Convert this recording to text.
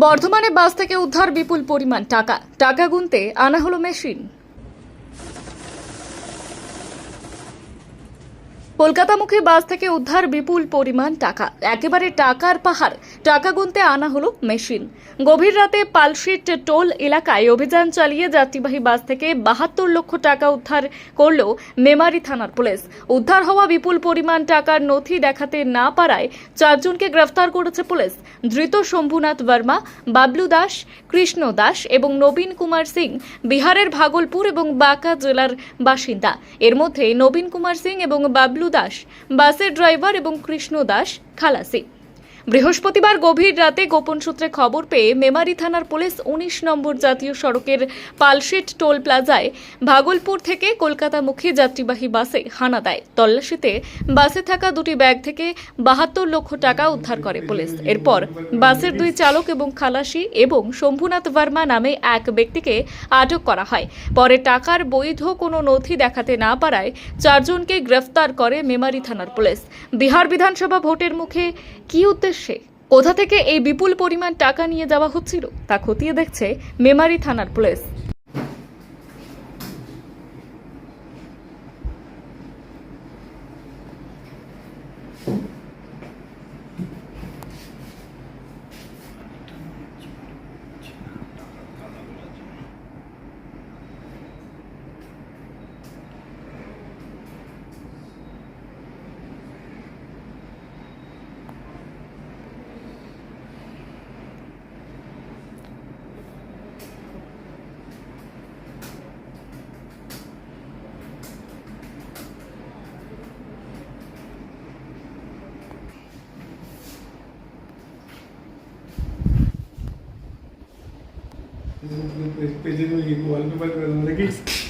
বর্ধমানে বাস থেকে উদ্ধার বিপুল পরিমাণ টাকা। টাকা গুনতে আনা হলো মেশিন। কলকাতামুখী বাস থেকে উদ্ধার বিপুল পরিমাণ টাকা। একেবারে টাকার পাহাড়। টাকা গুনতে আনা হলো মেশিন। গভীর রাতে পালশিট টোল এলাকায় অভিযান চালিয়ে যাত্রীবাহী বাস থেকে বাহাত্তর লক্ষ টাকা উদ্ধার করল মেমারি থানার পুলিশ। উদ্ধার হওয়া বিপুল পরিমাণ টাকার নথি দেখাতে না পারায় চারজনকে গ্রেফতার করেছে পুলিশ। ধৃত শম্ভুনাথ বর্মা, বাবলু দাস, কৃষ্ণ দাস এবং নবীন কুমার সিং বিহারের ভাগলপুর এবং বাঁকা জেলার বাসিন্দা। এর মধ্যে নবীন কুমার সিং এবং বাবলু দাস বাসের ড্রাইভার এবং কৃষ্ণ দাস খালাসি। বৃহস্পতিবার গভীর রাতে গোপন সূত্রে খবর পেয়ে মেমারি থানার পুলিশ উনিশ নম্বর জাতীয় সড়কের পালশেট টোল প্লাজায় ভাগলপুর থেকে কলকাতামুখী যাত্রীবাহী বাসে হানা দেয়। তল্লাশিতে বাসে থাকা দুটি ব্যাগ থেকে বাহাত্তর লক্ষ টাকা উদ্ধার করে পুলিশ। এরপর বাসের দুই চালক এবং খালাসি এবং শম্ভুনাথ বর্মা নামে এক ব্যক্তিকে আটক করা হয়। পরে টাকার বৈধ কোনো নথি দেখাতে না পারায় চারজনকে গ্রেফতার করে মেমারি থানার পুলিশ। বিহার বিধানসভা ভোটের মুখে কি উদ্দেশ্যে কোথা থেকে এই বিপুল পরিমাণ টাকা নিয়ে যাওয়া হচ্ছিল তা খতিয়ে দেখছে মেমারি থানার পুলিশ। पेजेस में वॉलपेपर कर देखिए